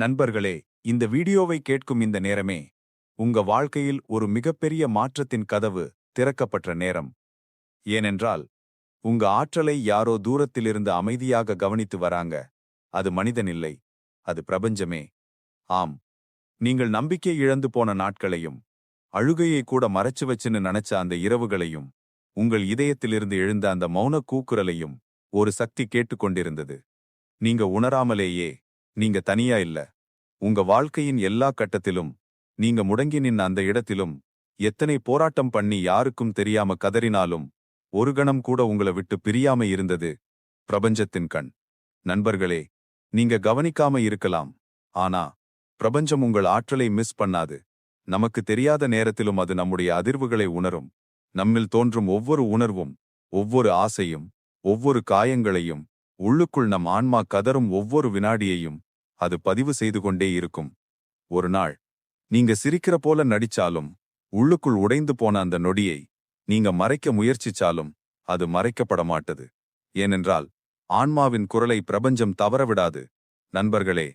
நண்பர்களே இந்த வீடியோவை கேட்கும் இந்த நேரமே உங்க வாழ்க்கையில் ஒரு மிகப்பெரிய மாற்றத்தின் கதவு திறக்கப்பட்ட நேரம். ஏனென்றால் உங்க ஆற்றலை யாரோ தூரத்திலிருந்து அமைதியாக கவனித்து வராங்க. அது மனிதனில்லை அது பிரபஞ்சமே. ஆம் நீங்கள் நம்பிக்கை இழந்து போன நாட்களையும் அழுகையை கூட மறைச்சு வச்சுன்னு நினைச்ச அந்த இரவுகளையும் உங்கள் இதயத்திலிருந்து எழுந்த அந்த மௌன கூக்குரலையும் ஒரு சக்தி கேட்டுக்கொண்டிருந்தது நீங்க உணராமலேயே நீங்க தனியா இல்ல. உங்க வாழ்க்கையின் எல்லா கட்டத்திலும் நீங்க முடங்கி நின்ன அந்த இடத்திலும் எத்தனை போராட்டம் பண்ணி யாருக்கும் தெரியாம கதறினாலும் ஒரு கணம் கூட உங்களை விட்டு பிரியாம இருந்தது பிரபஞ்சத்தின் கண். நண்பர்களே நீங்க கவனிக்காம இருக்கலாம். ஆனா பிரபஞ்சம் உங்கள் ஆற்றலை மிஸ் பண்ணாது. நமக்கு தெரியாத நேரத்திலும் அது நம்முடைய அதிர்வுகளை உணரும். நம்மில் தோன்றும் ஒவ்வொரு உணர்வும் ஒவ்வொரு ஆசையும் ஒவ்வொரு காயங்களையும் உள்ளுக்குள் நம் ஆன்மா கதரும் ஒவ்வொரு வினாடியையும் அது பதிவு செய்து கொண்டே இருக்கும். ஒரு நாள் நீங்க சிரிக்கிற போல நடிச்சாலும் உள்ளுக்குள் உடைந்து போன அந்த நொடியை நீங்க மறைக்க முயற்சிச்சாலும் அது மறைக்கப்பட மாட்டது. ஏனென்றால் ஆன்மாவின் குரலை பிரபஞ்சம் தவறவிடாது. நண்பர்களே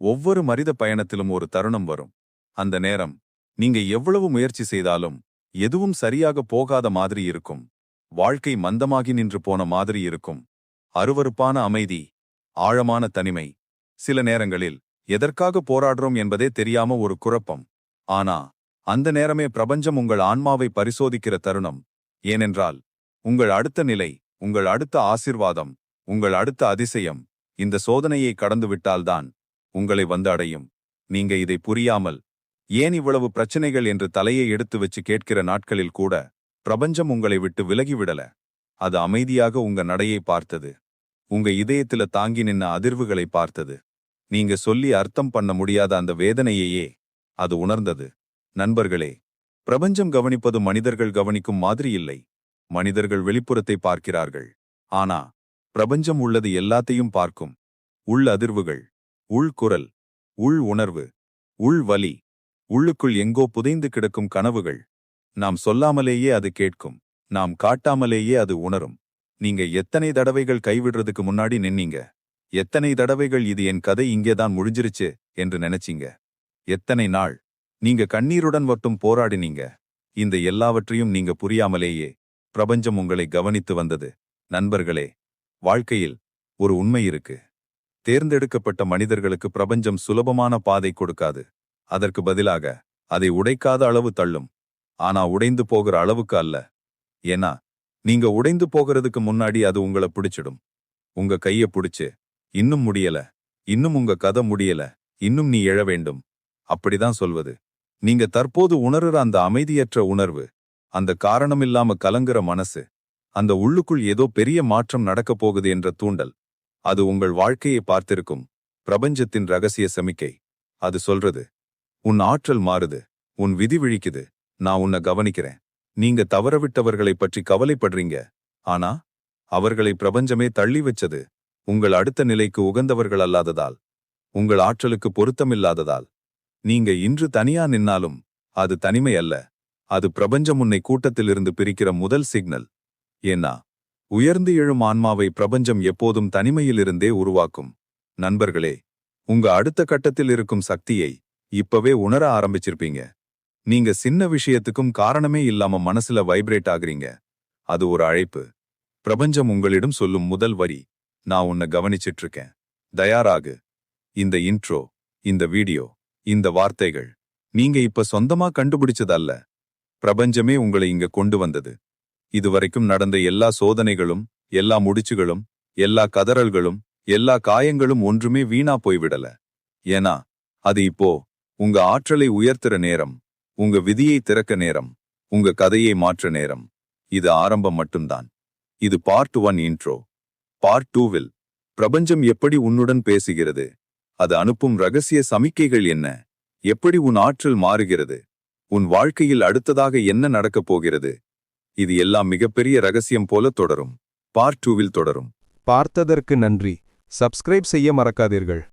ஒவ்வொரு மரித பயணத்திலும் ஒரு தருணம் வரும். அந்த நேரம் நீங்க எவ்வளவு முயற்சி செய்தாலும் எதுவும் சரியாக போகாத மாதிரி இருக்கும். வாழ்க்கை மந்தமாகி நின்று போன மாதிரி இருக்கும். அருவருப்பான அமைதி ஆழமான தனிமை. சில நேரங்களில் எதற்காக போராடுறோம் என்பதே தெரியாம ஒரு குழப்பம். ஆனா அந்த நேரமே பிரபஞ்சம் உங்கள் ஆன்மாவை பரிசோதிக்கிற தருணம். ஏனென்றால் உங்கள் அடுத்த நிலை உங்கள் அடுத்த ஆசிர்வாதம் உங்கள் அடுத்த அதிசயம் இந்த சோதனையை கடந்துவிட்டால்தான் உங்களை வந்து அடையும் நீங்க இதை புரியாமல் ஏன் இவ்வளவு பிரச்சனைகள் என்று தலையை எடுத்து வச்சு கேட்கிற நாட்களில் கூட பிரபஞ்சம் உங்களை விட்டு விலகிவிடல அது அமைதியாக உங்க நடையை பார்த்தது. உங்க இதயத்தில தாங்கி நின்ன அதிர்வுகளை பார்த்தது. நீங்க சொல்லி அர்த்தம் பண்ண முடியாத அந்த வேதனையையே அது உணர்ந்தது. நண்பர்களே பிரபஞ்சம் கவனிப்பது மனிதர்கள் கவனிக்கும் மாதிரி இல்லை. மனிதர்கள் வெளிப்புறத்தை பார்க்கிறார்கள். ஆனா பிரபஞ்சம் உள்ளது எல்லாத்தையும் பார்க்கும். உள் அதிர்வுகள் உள் குரல் உள் உணர்வு உள் வலி உள்ளுக்குள் எங்கோ புதைந்து கிடக்கும் கனவுகள். நாம் சொல்லாமலேயே அது கேட்கும். நாம் காட்டாமலேயே அது உணரும். நீங்க எத்தனை தடவைகள் கைவிடுறதுக்கு முன்னாடி நின்னீங்க? எத்தனை தடவைகள் இது என் கதை இங்கேதான் முடிஞ்சிருச்சு என்று நினைச்சீங்க? எத்தனை நாள்? நீங்க கண்ணீருடன் மட்டும் போராடினீங்க. இந்த எல்லாவற்றையும் நீங்க புரியாமலேயே பிரபஞ்சம் உங்களை கவனித்து வந்தது. நண்பர்களே வாழ்க்கையில் ஒரு உண்மை இருக்கு. தேர்ந்தெடுக்கப்பட்ட மனிதர்களுக்கு பிரபஞ்சம் சுலபமான பாதை கொடுக்காது. அதற்கு பதிலாக அதை உடைக்காத அளவு தள்ளும். ஆனா உடைந்து போகிற அளவுக்கு அல்ல. ஏன்னா நீங்க உடைந்து போகிறதுக்கு முன்னாடி அது உங்களை பிடிச்சிடும். உங்க கைய பிடிச்சு இன்னும் முடியல இன்னும் உங்க கதை முடியல இன்னும் நீ எழ வேண்டும். அப்படிதான் சொல்வது. நீங்க தற்போது உணர்ற அந்த அமைதியற்ற உணர்வு அந்த காரணமில்லாம கலங்குற மனசு அந்த உள்ளுக்குள் ஏதோ பெரிய மாற்றம் நடக்கப் போகுது என்ற தூண்டல் அது உங்கள் வாழ்க்கையை பார்த்திருக்கும் பிரபஞ்சத்தின் ரகசிய சமிக்கை. அது சொல்றது உன் ஆற்றல் மாறுது உன் விதி விழிக்குது நான் உன்னை கவனிக்கிறேன். நீங்க தவறவிட்டவர்களைப் பற்றி கவலைப்படுறீங்க. ஆனா அவர்களை பிரபஞ்சமே தள்ளி வச்சது. உங்கள் அடுத்த நிலைக்கு உகந்தவர்கள் அல்லாததால். உங்கள் ஆற்றலுக்கு பொருத்தமில்லாததால். நீங்க இன்று தனியா நின்னாலும் அது தனிமை அல்ல. அது பிரபஞ்சம் உன்னை கூட்டத்திலிருந்து பிரிக்கிற முதல் சிக்னல். ஏன்னா உயர்ந்து எழும் ஆன்மாவை பிரபஞ்சம் எப்போதும் தனிமையிலிருந்தே உருவாக்கும். நண்பர்களே உங்க அடுத்த கட்டத்தில் இருக்கும் சக்தியை இப்பவே உணர ஆரம்பிச்சிருப்பீங்க. நீங்க சின்ன விஷயத்துக்கும் காரணமே இல்லாம மனசுல வைப்ரேட் ஆகுறீங்க. அது ஒரு அழைப்பு. பிரபஞ்சம் உங்களிடம் சொல்லும் முதல் வரி. நான் உன்னை கவனிச்சிட்டு இருக்கேன் தயாராகு. இந்த இன்ட்ரோ இந்த வீடியோ இந்த வார்த்தைகள். நீங்க இப்ப சொந்தமா கண்டுபிடிச்சதல்ல. பிரபஞ்சமே உங்களை இங்க கொண்டு வந்தது. இதுவரைக்கும் நடந்த எல்லா சோதனைகளும் எல்லா முடிச்சுகளும் எல்லா கதறல்களும் எல்லா காயங்களும் ஒன்றுமே வீணா போய்விடல. ஏன்னா அது இப்போ உங்க ஆற்றலை உயர்த்துற நேரம். உங்க விதியை திறக்க நேரம் உங்க கதையை மாற்ற நேரம். இது ஆரம்பம் மட்டும்தான். இது பார்ட் ஒன் இன்ட்ரோ பார்ட் டூவில் பிரபஞ்சம் எப்படி உன்னுடன் பேசுகிறது? அது அனுப்பும் ரகசிய சமிக்கைகள் என்ன? எப்படி உன் ஆற்றல் மாறுகிறது? உன் வாழ்க்கையில் அடுத்ததாக என்ன நடக்கப் போகிறது? இது எல்லாம் மிகப்பெரிய ரகசியம் போல தொடரும். பார்ட் டூவில் தொடரும். பார்த்ததற்கு நன்றி. சப்ஸ்கிரைப் செய்ய மறக்காதீர்கள்.